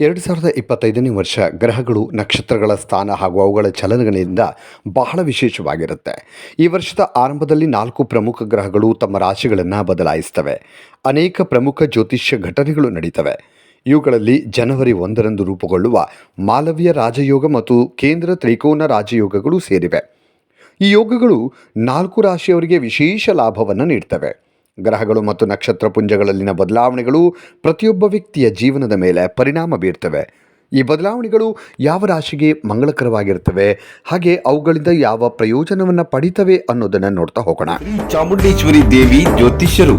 ಎರಡು ಸಾವಿರದ ಇಪ್ಪತ್ತೈದನೇ ವರ್ಷ ಗ್ರಹಗಳು, ನಕ್ಷತ್ರಗಳ ಸ್ಥಾನ ಹಾಗೂ ಅವುಗಳ ಚಲನಗಳಿಂದ ಬಹಳ ವಿಶೇಷವಾಗಿರುತ್ತೆ. ಈ ವರ್ಷದ ಆರಂಭದಲ್ಲಿ ನಾಲ್ಕು ಪ್ರಮುಖ ಗ್ರಹಗಳು ತಮ್ಮ ರಾಶಿಗಳನ್ನು ಬದಲಾಯಿಸ್ತವೆ ಅನೇಕ ಪ್ರಮುಖ ಜ್ಯೋತಿಷ್ಯ ಘಟನೆಗಳು ನಡೀತವೆ. ಇವುಗಳಲ್ಲಿ ಜನವರಿ ಒಂದರಂದು ರೂಪುಗೊಳ್ಳುವ ಮಾಲವ್ಯ ರಾಜಯೋಗ ಮತ್ತು ಕೇಂದ್ರ ತ್ರಿಕೋನ ರಾಜಯೋಗಗಳು ಸೇರಿವೆ. ಈ ಯೋಗಗಳು ನಾಲ್ಕು ರಾಶಿಯವರಿಗೆ ವಿಶೇಷ ಲಾಭವನ್ನು ನೀಡ್ತವೆ. ಗ್ರಹಗಳು ಮತ್ತು ನಕ್ಷತ್ರ ಪುಂಜಗಳಲ್ಲಿನ ಬದಲಾವಣೆಗಳು ಪ್ರತಿಯೊಬ್ಬ ವ್ಯಕ್ತಿಯ ಜೀವನದ ಮೇಲೆ ಪರಿಣಾಮ ಬೀರ್ತವೆ. ಈ ಬದಲಾವಣೆಗಳು ಯಾವ ರಾಶಿಗೆ ಮಂಗಳಕರವಾಗಿರ್ತವೆ, ಹಾಗೆ ಅವುಗಳಿಂದ ಯಾವ ಪ್ರಯೋಜನವನ್ನು ಪಡಿತವೆ ಅನ್ನೋದನ್ನು ನೋಡ್ತಾ ಹೋಗೋಣ. ಚಾಮುಂಡೇಶ್ವರಿ ದೇವಿ ಜ್ಯೋತಿಷ್ಯರು.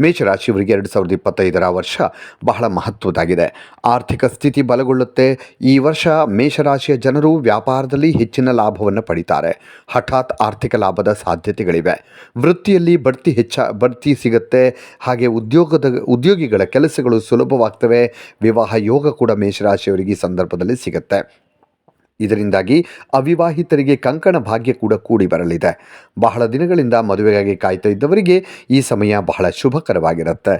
ಮೇಷರಾಶಿಯವರಿಗೆ ಎರಡು ಸಾವಿರದ ಇಪ್ಪತ್ತೈದರ ವರ್ಷ ಬಹಳ ಮಹತ್ವದಾಗಿದೆ ಆರ್ಥಿಕ ಸ್ಥಿತಿ ಬಲಗೊಳ್ಳುತ್ತೆ. ಈ ವರ್ಷ ಮೇಷರಾಶಿಯ ಜನರು ವ್ಯಾಪಾರದಲ್ಲಿ ಹೆಚ್ಚಿನ ಲಾಭವನ್ನು ಪಡಿತಾರೆ. ಹಠಾತ್ ಆರ್ಥಿಕ ಲಾಭದ ಸಾಧ್ಯತೆಗಳಿವೆ. ವೃತ್ತಿಯಲ್ಲಿ ಬಡ್ತಿ ಹೆಚ್ಚ, ಬಡ್ತಿ ಸಿಗುತ್ತೆ. ಹಾಗೆ ಉದ್ಯೋಗದ, ಉದ್ಯೋಗಿಗಳ ಕೆಲಸಗಳು ಸುಲಭವಾಗ್ತವೆ. ವಿವಾಹ ಯೋಗ ಕೂಡ ಮೇಷರಾಶಿಯವರಿಗೆ ಈ ಸಂದರ್ಭದಲ್ಲಿ ಸಿಗುತ್ತೆ. ಇದರಿಂದಾಗಿ ಅವಿವಾಹಿತರಿಗೆ ಕಂಕಣ ಭಾಗ್ಯ ಕೂಡ ಕೂಡಿ ಬರಲಿದೆ. ಬಹಳ ದಿನಗಳಿಂದ ಮದುವೆಗಾಗಿ ಕಾಯ್ತಾ ಇದ್ದವರಿಗೆ ಈ ಸಮಯ ಬಹಳ ಶುಭಕರವಾಗಿರುತ್ತೆ.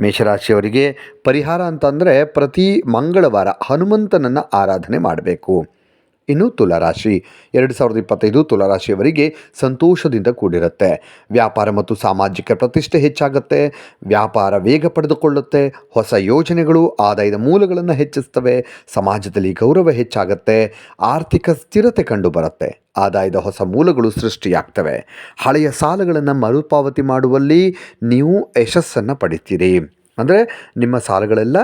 ಮೇಷರಾಶಿಯವರಿಗೆ ಪರಿಹಾರ ಅಂತಂದರೆ ಪ್ರತಿ ಮಂಗಳವಾರ ಹನುಮಂತನನ್ನು ಆರಾಧನೆ ಮಾಡಬೇಕು. ಇನ್ನು ತುಲಾರಾಶಿ. ಎರಡು ಸಾವಿರದ ಇಪ್ಪತ್ತೈದು ತುಲಾರಾಶಿಯವರಿಗೆ ಸಂತೋಷದಿಂದ ಕೂಡಿರುತ್ತೆ. ವ್ಯಾಪಾರ ಮತ್ತು ಸಾಮಾಜಿಕ ಪ್ರತಿಷ್ಠೆ ಹೆಚ್ಚಾಗುತ್ತೆ. ವ್ಯಾಪಾರ ವೇಗ ಪಡೆದುಕೊಳ್ಳುತ್ತೆ. ಹೊಸ ಯೋಜನೆಗಳು ಆದಾಯದ ಮೂಲಗಳನ್ನು ಹೆಚ್ಚಿಸ್ತವೆ. ಸಮಾಜದಲ್ಲಿ ಗೌರವ ಹೆಚ್ಚಾಗುತ್ತೆ. ಆರ್ಥಿಕ ಸ್ಥಿರತೆ ಕಂಡುಬರುತ್ತೆ. ಆದಾಯದ ಹೊಸ ಮೂಲಗಳು ಸೃಷ್ಟಿಯಾಗ್ತವೆ. ಹಳೆಯ ಸಾಲಗಳನ್ನು ಮರುಪಾವತಿ ಮಾಡುವಲ್ಲಿ ನೀವು ಯಶಸ್ಸನ್ನು ಪಡಿತೀರಿ. ಅಂದರೆ ನಿಮ್ಮ ಸಾಲಗಳೆಲ್ಲ,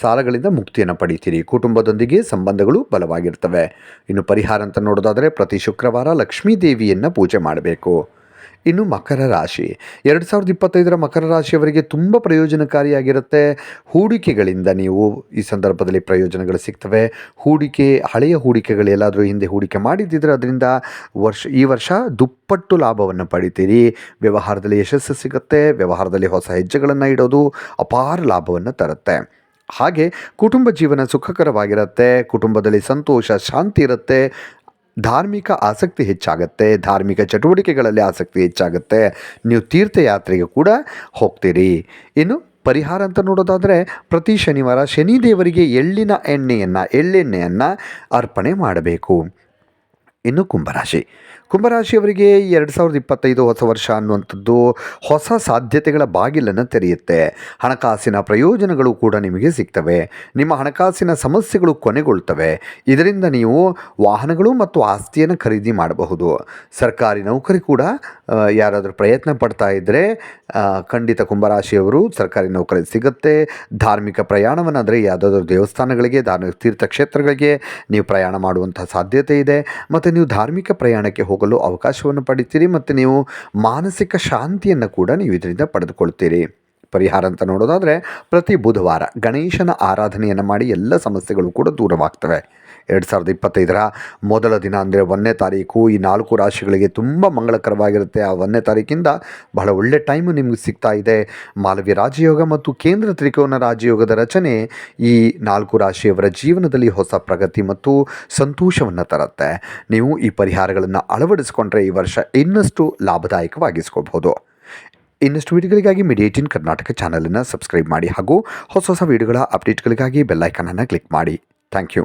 ಸಾಲಗಳಿಂದ ಮುಕ್ತಿಯನ್ನು ಪಡೀತೀರಿ. ಕುಟುಂಬದೊಂದಿಗೆ ಸಂಬಂಧಗಳು ಬಲವಾಗಿರ್ತವೆ. ಇನ್ನು ಪರಿಹಾರ ಅಂತ ನೋಡೋದಾದರೆ ಪ್ರತಿ ಶುಕ್ರವಾರ ಲಕ್ಷ್ಮೀ ದೇವಿಯನ್ನು ಪೂಜೆ ಮಾಡಬೇಕು. ಇನ್ನು ಮಕರ ರಾಶಿ. ಎರಡು ಸಾವಿರದ ಇಪ್ಪತ್ತೈದರ ಮಕರ ರಾಶಿಯವರಿಗೆ ತುಂಬ ಪ್ರಯೋಜನಕಾರಿಯಾಗಿರುತ್ತೆ. ಹೂಡಿಕೆಗಳಿಂದ ನೀವು ಈ ಸಂದರ್ಭದಲ್ಲಿ ಪ್ರಯೋಜನಗಳು ಸಿಗ್ತವೆ. ಹೂಡಿಕೆ, ಹಳೆಯ ಹೂಡಿಕೆಗಳು ಎಲ್ಲಾದರೂ ಹಿಂದೆ ಹೂಡಿಕೆ ಮಾಡಿದ್ದಿದ್ರೆ ಅದರಿಂದ ವರ್ಷ, ಈ ವರ್ಷ ದುಪ್ಪಟ್ಟು ಲಾಭವನ್ನು ಪಡಿತೀರಿ. ವ್ಯವಹಾರದಲ್ಲಿ ಯಶಸ್ಸು ಸಿಗುತ್ತೆ. ವ್ಯವಹಾರದಲ್ಲಿ ಹೊಸ ಹೆಜ್ಜೆಗಳನ್ನು ಇಡೋದು ಅಪಾರ ಲಾಭವನ್ನು ತರುತ್ತೆ. ಹಾಗೆ ಕುಟುಂಬ ಜೀವನ ಸುಖಕರವಾಗಿರುತ್ತೆ. ಕುಟುಂಬದಲ್ಲಿ ಸಂತೋಷ, ಶಾಂತಿ ಇರುತ್ತೆ. ಧಾರ್ಮಿಕ ಆಸಕ್ತಿ ಹೆಚ್ಚಾಗುತ್ತೆ, ಧಾರ್ಮಿಕ ಚಟುವಟಿಕೆಗಳಲ್ಲಿ ಆಸಕ್ತಿ ಹೆಚ್ಚಾಗುತ್ತೆ, ನೀವು ತೀರ್ಥಯಾತ್ರೆಗೆ ಕೂಡ ಹೋಗ್ತೀರಿ. ಇನ್ನು ಪರಿಹಾರ ಅಂತ ನೋಡೋದಾದರೆ, ಪ್ರತಿ ಶನಿವಾರ ಶನಿದೇವರಿಗೆ ಎಳ್ಳಿನ ಎಣ್ಣೆಯನ್ನು, ಎಳ್ಳೆಣ್ಣೆಯನ್ನು ಅರ್ಪಣೆ ಮಾಡಬೇಕು. ಇನ್ನು ಕುಂಭರಾಶಿ. ಕುಂಭರಾಶಿಯವರಿಗೆ ಎರಡು ಸಾವಿರದ ಇಪ್ಪತ್ತೈದು ಹೊಸ ವರ್ಷ ಅನ್ನುವಂಥದ್ದು ಹೊಸ ಸಾಧ್ಯತೆಗಳ ಬಾಗಿಲನ್ನು ತೆರೆಯುತ್ತೆ. ಹಣಕಾಸಿನ ಪ್ರಯೋಜನಗಳು ಕೂಡ ನಿಮಗೆ ಸಿಗ್ತವೆ. ನಿಮ್ಮ ಹಣಕಾಸಿನ ಸಮಸ್ಯೆಗಳು ಕೊನೆಗೊಳ್ತವೆ. ಇದರಿಂದ ನೀವು ವಾಹನಗಳು ಮತ್ತು ಆಸ್ತಿಯನ್ನು ಖರೀದಿ ಮಾಡಬಹುದು. ಸರ್ಕಾರಿ ನೌಕರಿ ಕೂಡ ಯಾರಾದರೂ ಪ್ರಯತ್ನ ಪಡ್ತಾ ಇದ್ದರೆ ಖಂಡಿತ ಕುಂಭರಾಶಿಯವರು ಸರ್ಕಾರಿ ನೌಕರಿ ಸಿಗುತ್ತೆ. ಧಾರ್ಮಿಕ ಪ್ರಯಾಣವನ್ನಾದರೆ ಯಾವುದಾದ್ರೂ ದೇವಸ್ಥಾನಗಳಿಗೆ, ಧಾರ್ಮಿಕ ತೀರ್ಥಕ್ಷೇತ್ರಗಳಿಗೆ ನೀವು ಪ್ರಯಾಣ ಮಾಡುವಂಥ ಸಾಧ್ಯತೆ ಇದೆ. ಮತ್ತು ನೀವು ಧಾರ್ಮಿಕ ಪ್ರಯಾಣಕ್ಕೆ ಹೋಗಲು ಅವಕಾಶವನ್ನು ಪಡಿತೀರಿ ಮತ್ತು ನೀವು ಮಾನಸಿಕ ಶಾಂತಿಯನ್ನು ಕೂಡ ನೀವು ಇದರಿಂದ ಪಡೆದುಕೊಳ್ತೀರಿ ಪರಿಹಾರ ಅಂತ ನೋಡೋದಾದರೆ ಪ್ರತಿ ಬುಧವಾರ ಗಣೇಶನ ಆರಾಧನೆಯನ್ನು ಮಾಡಿ ಎಲ್ಲ ಸಮಸ್ಯೆಗಳು ಕೂಡ ದೂರವಾಗ್ತವೆ. ಎರಡು ಸಾವಿರದ ಇಪ್ಪತ್ತೈದರ ಮೊದಲ ದಿನ ಅಂದರೆ ಒಂದನೇ ತಾರೀಕು ಈ ನಾಲ್ಕು ರಾಶಿಗಳಿಗೆ ತುಂಬ ಮಂಗಳಕರವಾಗಿರುತ್ತೆ. ಆ ಒಂದನೇ ತಾರೀಕಿಂದ ಬಹಳ ಒಳ್ಳೆ ಟೈಮು ನಿಮಗೆ ಸಿಗ್ತಾ ಇದೆ. ಮಾಲವ್ಯ ರಾಜಯೋಗ ಮತ್ತು ಕೇಂದ್ರ ತ್ರಿಕೋನ ರಾಜಯೋಗದ ರಚನೆ ಈ ನಾಲ್ಕು ರಾಶಿಯವರ ಜೀವನದಲ್ಲಿ ಹೊಸ ಪ್ರಗತಿ ಮತ್ತು ಸಂತೋಷವನ್ನು ತರುತ್ತೆ. ನೀವು ಈ ಪರಿಹಾರಗಳನ್ನು ಅಳವಡಿಸಿಕೊಂಡ್ರೆ ಈ ವರ್ಷ ಇನ್ನಷ್ಟು ಲಾಭದಾಯಕವಾಗಿಸ್ಕೋಬಹುದು. ಇನ್ನಷ್ಟು ವಿಡಿಯೋಗಳಿಗಾಗಿ ಮಿಡಿಯೇಟಿನ್ ಕರ್ನಾಟಕ ಚಾನಲನ್ನು ಸಬ್ಸ್ಕ್ರೈಬ್ ಮಾಡಿ ಹಾಗೂ ಹೊಸ ಹೊಸ ವಿಡಿಯೋಗಳ ಅಪ್ಡೇಟ್ಗಳಿಗಾಗಿ ಬೆಲ್ಲೈಕನನ್ನು ಕ್ಲಿಕ್ ಮಾಡಿ. Thank you